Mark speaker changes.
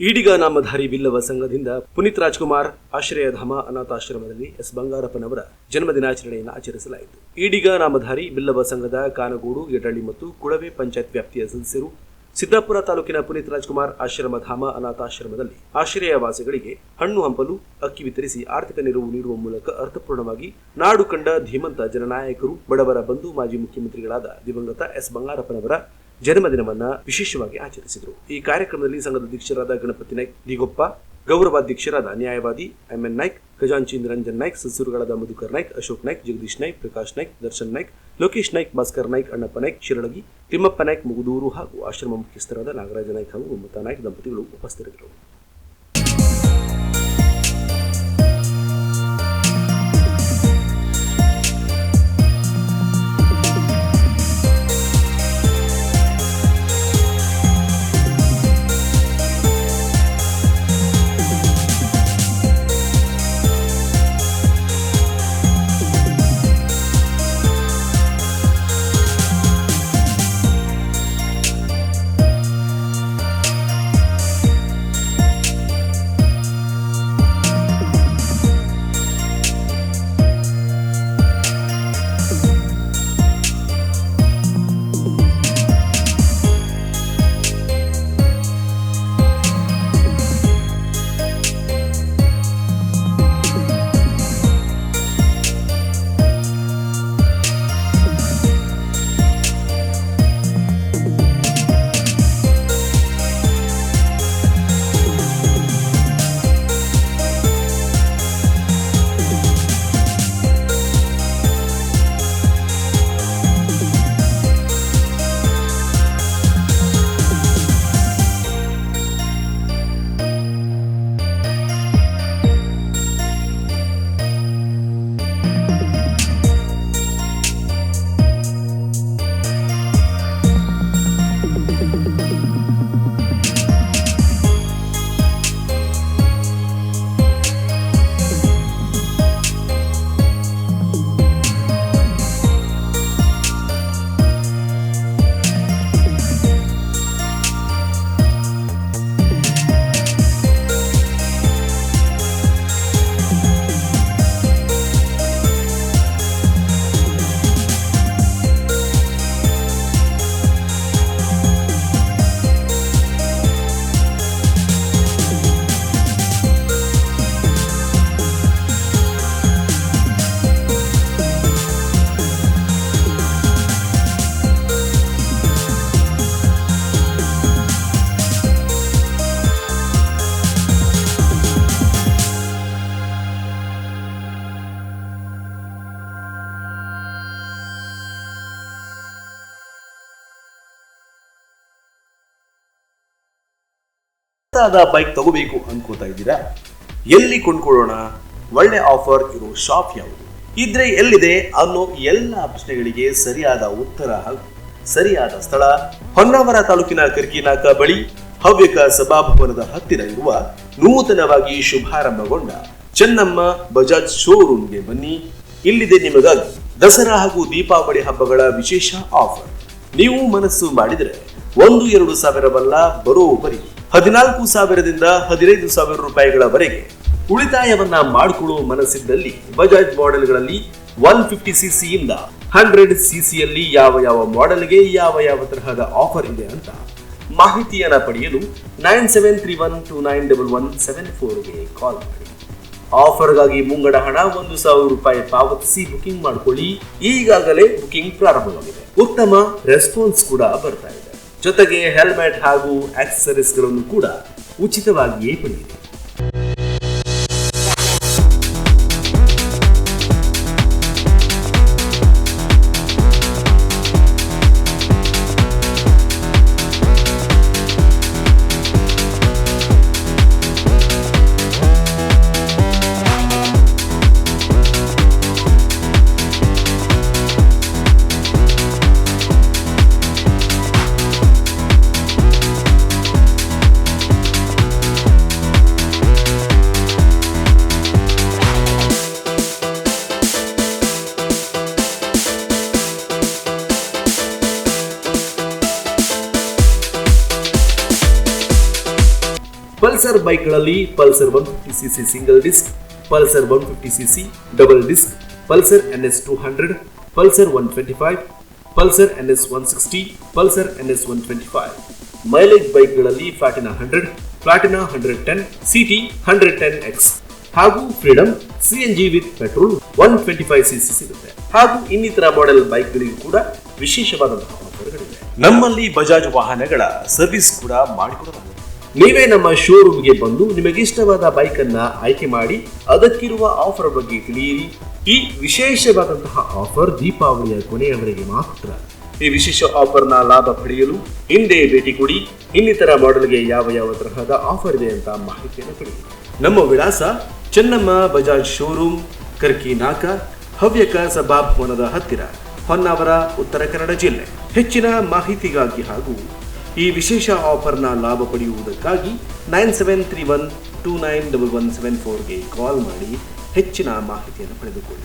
Speaker 1: ಈಡಿಗ ನಾಮಧಾರಿ ಬಿಲ್ಲವ ಸಂಘದಿಂದ ಪುನೀತ್ ರಾಜ್ಕುಮಾರ್ ಆಶ್ರಯಧಾಮ ಅನಾಥಾಶ್ರಮದಲ್ಲಿ ಎಸ್. ಬಂಗಾರಪ್ಪನವರ ಜನ್ಮ ದಿನಾಚರಣೆಯನ್ನು ಆಚರಿಸಲಾಯಿತು. ಈಡಿಗ ನಾಮಧಾರಿ ಬಿಲ್ಲವ ಸಂಘದ ಕಾನಗೋಡು ಯಡಳ್ಳಿ ಮತ್ತು ಕುಳವೆ ಪಂಚಾಯತ್ ವ್ಯಾಪ್ತಿಯ ಸದಸ್ಯರು ಸಿದ್ದಾಪುರ ತಾಲೂಕಿನ ಪುನೀತ್ ರಾಜ್ಕುಮಾರ್ ಆಶ್ರಮಧಾಮ ಅನಾಥಾಶ್ರಮದಲ್ಲಿ ಆಶ್ರಯವಾಸಿಗಳಿಗೆ ಹಣ್ಣು ಹಂಪಲು, ಅಕ್ಕಿ ವಿತರಿಸಿ ಆರ್ಥಿಕ ನೆರವು ನೀಡುವ ಮೂಲಕ ಅರ್ಥಪೂರ್ಣವಾಗಿ ನಾಡು ಕಂಡ ಧೀಮಂತ ಜನನಾಯಕರು, ಬಡವರ ಬಂಧು, ಮಾಜಿ ಮುಖ್ಯಮಂತ್ರಿಗಳಾದ ದಿವಂಗತ ಎಸ್. ಬಂಗಾರಪ್ಪನವರ ಜನ್ಮದಿನವನ್ನ ವಿಶೇಷವಾಗಿ ಆಚರಿಸಿದರು. ಈ ಕಾರ್ಯಕ್ರಮದಲ್ಲಿ ಸಂಘದ ಅಧ್ಯಕ್ಷರಾದ ಗಣಪತಿ ನಾಯ್ಕ್, ದಿಗೊಪ್ಪ, ಗೌರವಾಧ್ಯಕ್ಷರಾದ ನ್ಯಾಯವಾದಿ ಎಂ ಎನ್ ನಾಯ್ಕ್, ಖಜಾಂಚಿ ನಿರಂಜನ್ ನಾಯ್ಕ್ ಸದಸ್ಯರುಗಳಾದ ಮಧುಕರ್ ನಾಯ್ಕ್, ಅಶೋಕ್ ನಾಯ್ಕ್, ಜಗದೀಶ್ ನಾಯ್ಕ್, ಪ್ರಕಾಶ್ ನಾಯ್ಕ್, ದರ್ಶನ್ ನಾಯ್ಕ್, ಲೋಕೇಶ್ ನಾಯ್ಕ್, ಭಾಸ್ಕರ್ ನಾಯ್ಕ್, ಅಣ್ಣಪ್ಪ ನಾಯ್ಕ್, ಶಿರಳಗಿ, ತಿಮ್ಮಪ್ಪ ನಾಯ್ಕ್, ಮುಗುದೂರು ಹಾಗೂ ಆಶ್ರಮ ಮುಖ್ಯಸ್ಥರಾದ ನಾಗರಾಜ ನಾಯ್ಕ್ ಹಾಗೂ ಮಮತಾ ನಾಯ್ಕ್ ದಂಪತಿಗಳು ಉಪಸ್ಥಿತರಿದ್ದರು.
Speaker 2: ಹೊಸದಾದ ಬೈಕ್ ತಗೋಬೇಕು ಅನ್ಕೋತಾ ಇದ್ದೀರಾ? ಎಲ್ಲಿ ಕೊಂಡ್ಕೊಳ್ಳೋಣ? ಒಳ್ಳೆ ಆಫರ್ ಇರೋ ಶಾಪ್ ಯಾವುದು? ಇದ್ರೆ ಎಲ್ಲಿದೆ ಅನ್ನೋ ಎಲ್ಲ ಪ್ರಶ್ನೆಗಳಿಗೆ ಸರಿಯಾದ ಉತ್ತರ ಹಾಗೂ ಸರಿಯಾದ ಸ್ಥಳ ಹೊನ್ನಾವರ ತಾಲೂಕಿನ ಕರ್ಕಿನಾಕ ಬಳಿ ಹವ್ಯಕ ಸಭಾಭವನದ ಹತ್ತಿರ ಇರುವ ನೂತನವಾಗಿ ಶುಭಾರಂಭಗೊಂಡ ಚೆನ್ನಮ್ಮ ಬಜಾಜ್ ಶೋರೂಮ್ಗೆ ಬನ್ನಿ. ಇಲ್ಲಿದೆ ನಿಮಗಾಗಿ ದಸರಾ ಹಾಗೂ ದೀಪಾವಳಿ ಹಬ್ಬಗಳ ವಿಶೇಷ ಆಫರ್ ನೀವು ಮನಸ್ಸು ಮಾಡಿದರೆ ಒಂದು ಎರಡು ಸಾವಿರವಲ್ಲ, ಬರೋಬ್ಬರಿ. ಹದಿನಾಲ್ಕು ಸಾವಿರದಿಂದ ಹದಿನೈದು ಸಾವಿರ ರೂಪಾಯಿಗಳವರೆಗೆ ಉಳಿತಾಯವನ್ನ ಮಾಡಿಕೊಳ್ಳುವ ಮನಸ್ಸಿದ್ದಲ್ಲಿ ಬಜಾಜ್ ಮಾಡೆಲ್ಗಳಲ್ಲಿ ಒನ್ ಫಿಫ್ಟಿ ಸಿಸಿ ಇಂದ ಹಂಡ್ರೆಡ್ ಸಿಸಿಯಲ್ಲಿ ಯಾವ ಯಾವ ಮಾಡೆಲ್ಗೆ ಯಾವ ಯಾವ ತರಹದ ಆಫರ್ ಇದೆ ಅಂತ ಮಾಹಿತಿಯನ್ನು ಪಡೆಯಲು nine seven three one two nine double one seven ಫೋರ್ಗೆ call ಮಾಡಿ. ಆಫರ್ಗಾಗಿ ಮುಂಗಡ ಹಣ ಒಂದು ಸಾವಿರ ರೂಪಾಯಿ ಪಾವತಿಸಿ ಬುಕಿಂಗ್ ಮಾಡಿಕೊಳ್ಳಿ. ಈಗಾಗಲೇ ಬುಕಿಂಗ್ ಪ್ರಾರಂಭವಾಗಿದೆ. ಉತ್ತಮ ರೆಸ್ಪಾನ್ಸ್ ಕೂಡ ಬರ್ತಾ ಜೊತೆಗೆ ಹೆಲ್ಮೆಟ್ ಹಾಗೂ ಆಕ್ಸೆಸರೀಸ್ಗಳನ್ನು ಕೂಡ ಉಚಿತವಾಗಿಯೇ ಪಡೆಯಿರಿ.
Speaker 1: ಪಲ್ಸರ್ ಬೈಕ್ಗಳಲ್ಲಿ Pulsar one fifty cc single disc Pulsar one fifty cc double disc Pulsar N S two hundred Pulsar one twenty five Pulsar N S one sixty Pulsar N S one twenty five mileage ಬೈಕ್ಗಳಲ್ಲಿ Platina hundred Platina hundred ten CT hundred ten X ಹಾಗೂ Freedom G with petrol one twenty five C C ಸಿಗುತ್ತೆ. ಹಾಗೂ ಇನ್ನಿತರ model ಬೈಕ್ಗಳಿಗೂ ಕೂಡ ವಿಶೇಷವಾದಂತಹ ಆಫರ್ಗಳಿವೆ
Speaker 2: ನಮ್ಮಲ್ಲಿ ಬಜಾಜ್ ವಾಹನಗಳ service ಕೂಡ ಮಾಡಿಕೊಡಲಾಗುತ್ತದೆ
Speaker 1: ನೀವೇ ನಮ್ಮ ಶೋರೂಮ್ಗೆ ಬಂದು ನಿಮಗೆ ಇಷ್ಟವಾದ ಬೈಕ್ ಅನ್ನ ಆಯ್ಕೆ ಮಾಡಿ ಅದಕ್ಕಿರುವ ಆಫರ್ ಬಗ್ಗೆ ತಿಳಿಯಿರಿ. ಈ ವಿಶೇಷವಾದಂತಹ ಆಫರ್ ದೀಪಾವಳಿಯ ಕೊನೆಯವರೆಗೆ ಮಾತ್ರ. ಈ ವಿಶೇಷ ಆಫರ್ನ ಲಾಭ ಪಡೆಯಲು ಹಿಂದೆ ಭೇಟಿ ಕೊಡಿ. ಇನ್ನಿತರ ಮಾಡೆಲ್ಗೆ ಯಾವ ಯಾವ ತರಹದ ಆಫರ್ ಇದೆ ಅಂತ ಮಾಹಿತಿಯನ್ನು ಪಡೆಯಿರಿ ನಮ್ಮ ವಿಳಾಸ ಚೆನ್ನಮ್ಮ ಬಜಾಜ್ ಶೋರೂಮ್ ಕರ್ಕಿ ನಾಕ, ಹವ್ಯಕ ಸಭಾಭವನದ ಹತ್ತಿರ, ಹೊನ್ನಾವರ, ಉತ್ತರ ಕನ್ನಡ ಜಿಲ್ಲೆ. ಹೆಚ್ಚಿನ ಮಾಹಿತಿಗಾಗಿ ಹಾಗೂ ಈ ವಿಶೇಷ ಆಫರ್ನ ಲಾಭ ಪಡೆಯುವುದಕ್ಕಾಗಿ nine seven three one two nine double one seven ಫೋರ್ಗೆ call ಮಾಡಿ ಹೆಚ್ಚಿನ ಮಾಹಿತಿಯನ್ನು ಪಡೆದುಕೊಳ್ಳಿ.